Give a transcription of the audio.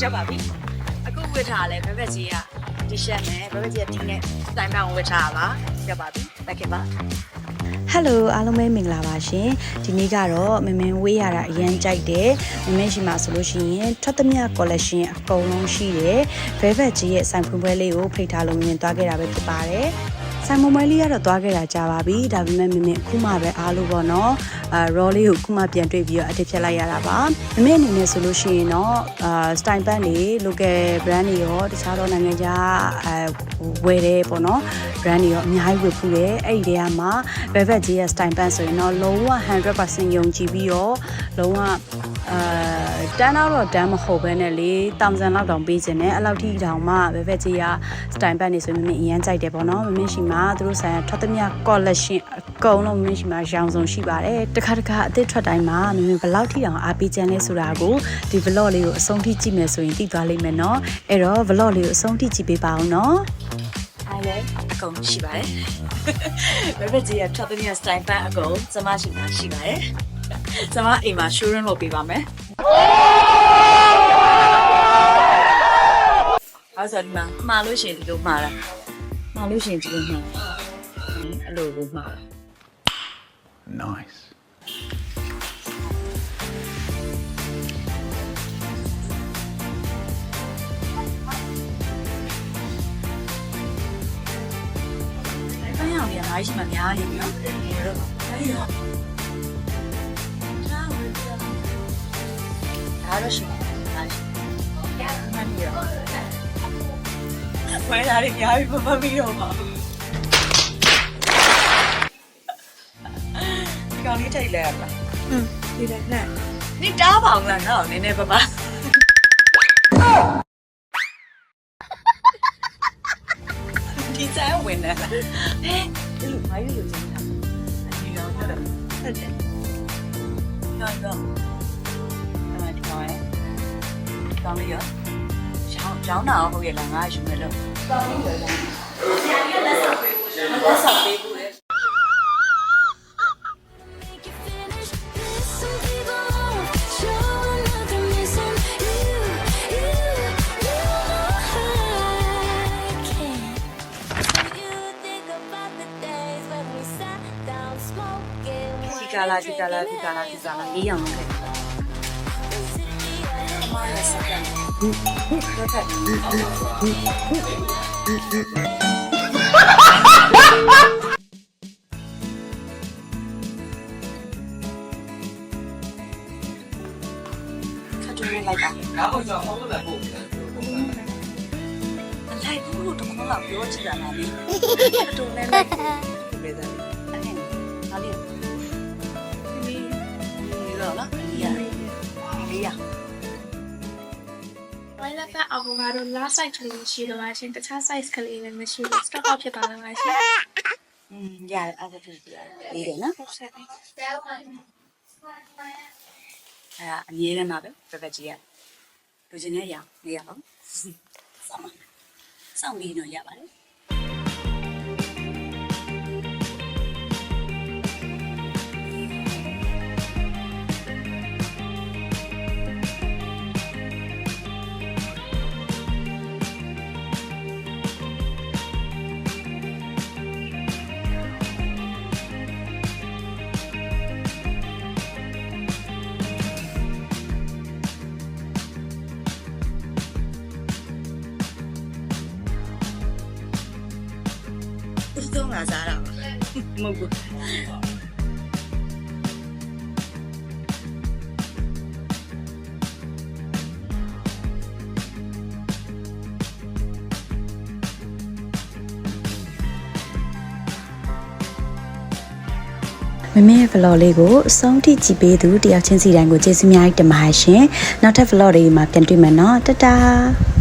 ချက်ပါပြီအခုဝတ်ထားလဲဘက်ဘက်ကြီးကတီရှပ်နဲ့ဘက်ဘက်ကြီးကဒီနဲ့တိုင်ပန်ဝတ်ထားပါချက်ပါပြီတက်ခင်ပါဟယ်လိုအားလုံးပဲမင်္ဂလာပါရှင်ဒီနေ့ကတော့မမင်ဝေးရတာအရန်ကြိုက်တယ်မမင်ရှိမှာဆိုလို့ရှိရင်ထွက်သမျှ collection အကုန်လုံးရှိတယ် velvet ကြီးရဲ့ဆိုင်ဖွင့်ပွဲလေးကိုဖိတ်ထားလို့မြင်သွားခဲ့တာပဲဖြစ်ပါတယ် ဆိုင်မွန်မွဲလေးကတော့သွားခဲ့တာကြာပါပြီဒါပေမဲ့မမင်အခုမှပဲအားလို့ပေါ့နော်အာ raw လေးကိုအခုမှပြန်တွေ့ပြီးတော့အတစ်ဖြတ်လိုက်ရတာပါမမင်အနေနဲ့ဆိုလို့ရှိရင်တော့အာ style band တွေ local brand တွေရောတခြားသောနိုင်ငံခြားအဲဝယ်တယ်ပေါ့နော် brand တွေရောအများကြီးဝယ်ဖူးတယ်အဲ့ဒီတည်းကမှ velvet ကြီးရဲ့ style band ဆိုရင်တော့လုံးဝ100%ယုံကြည်ပြီးတော့လုံးဝ အာတန်းတော့တန်းမဟုတ်ဘဲနဲ့လေတောင်စံလောက်တောင်ပေးခြင်းနဲ့အဲ့လောက်ထိတောင်မှ velvet ကြီးက style band နေဆိုရင်မင်းအရင်ကြိုက်တယ်ပေါ့နော်မင်းရှိမှာသူတို့ဆိုင်ထွက်သမျှ collection အကုန်လုံးမင်းရှိမှာရောင်စုံရှိပါတယ်တခါတခါအသစ်ထွက်တိုင်းမှာမင်းဘယ်လောက်ထိတောင်အားပေးခြင်းလဲဆိုတာကိုဒီ vlog လေးကိုအဆုံးထိကြည့်မယ်ဆိုရင်သိသွားလိမ့်မယ်နော်အဲ့တော့ vlog လေးကိုအဆုံးထိကြည့်ပေးပါအောင်နော်အားလဲအကုန်ရှိပါတယ်ဘက်ဘက်ကြီးကထွက်သမျှ style ပန်းအကုန်စမရှိမှာရှိပါတယ် စမအိမ်မှာ showroom လုပ်ပေးပါမယ်အဲ့ဆိုဒီမှာမှားလို့ရှိရင်ဒီလိုမှားတာမှားလို့ရှိရင်ဒီလိုမှားအဲ့လိုကိုမှားတာ Nice. ဘယ်အောင်ရအားရှိမှများနေပြီနော် ဒါတော့ရှိအားရှိမှန်ပြီရောဝဲလာရများပြီမမမီတော့ပါဘူးဒီကောင်လေးထိတ်လဲရပါอืมဒီလည်းနဲ့နိတားပါအောင်လားနော်နည်းနည်းပါပါဒီဆိုင်ဝင်တယ်ဟဲ့ဒီလိုမယူလို့ကျင်းတာဒီရောဟုတ်တယ်ဟုတ်တယ်ရောရောအဲ့ဒီကောင်ရဲ့ ကောင်းလေးရောကျောင်းကျောင်းနာဟုတ်ရဲ့လားငါယူမယ်လို့ကောင်းလေးရောဆရာကြီးလက်ဆောင်ပေးဖို့လက်ဆောင်ပေးဖို့လေ Some people show another missing you, you, you I can't. You think about the days when we sat down smoking. ဒီကလာဒီကလာဒီကလာဒီကလာလေးအောင်လုပ်ခဲ့ နဲ့ဆက်တယ်တော့ထက်ခတ်တွင်းလိုက်ပါဒါမှမဟုတ်ဆောင်းလို့လည်းပို့တယ်အလိုက်ဘူးတခုလောက်ပြောချင်တာလားလေအတူနဲ့ပဲဒါလေး ဝိုင်းလက်ပတ်အောက်ကတော့ last size ကလေးရှိတော့ပါရှင်တခြား size ကလေးလည်းမရှိဘူး stock out ဖြစ်ပါလားပါရှင်อืมရတယ်အဲ့ဒါဖြစ်တယ်လေးတယ်နော်ဟုတ်ဆက်တယ်အဲ့ဒါအမြဲတမ်းပါပဲပပကြီးရလူချင်းနဲ့ရအောင်နေရအောင်စောင့်ပါစောင့်ပြီးတော့ရပါတယ် မှစားတာမဟုတ်ဘူးမမေရဲ့ vlog လေးကိုအဆုံးထိကြည့်ပေးသူတယောက်ချင်းစီတိုင်းကိုကျေးဇူးများတင်ပါတယ်ရှင်။နောက်ထပ် vlog တွေမှာပြန်တွေ့မယ်နော်။တတား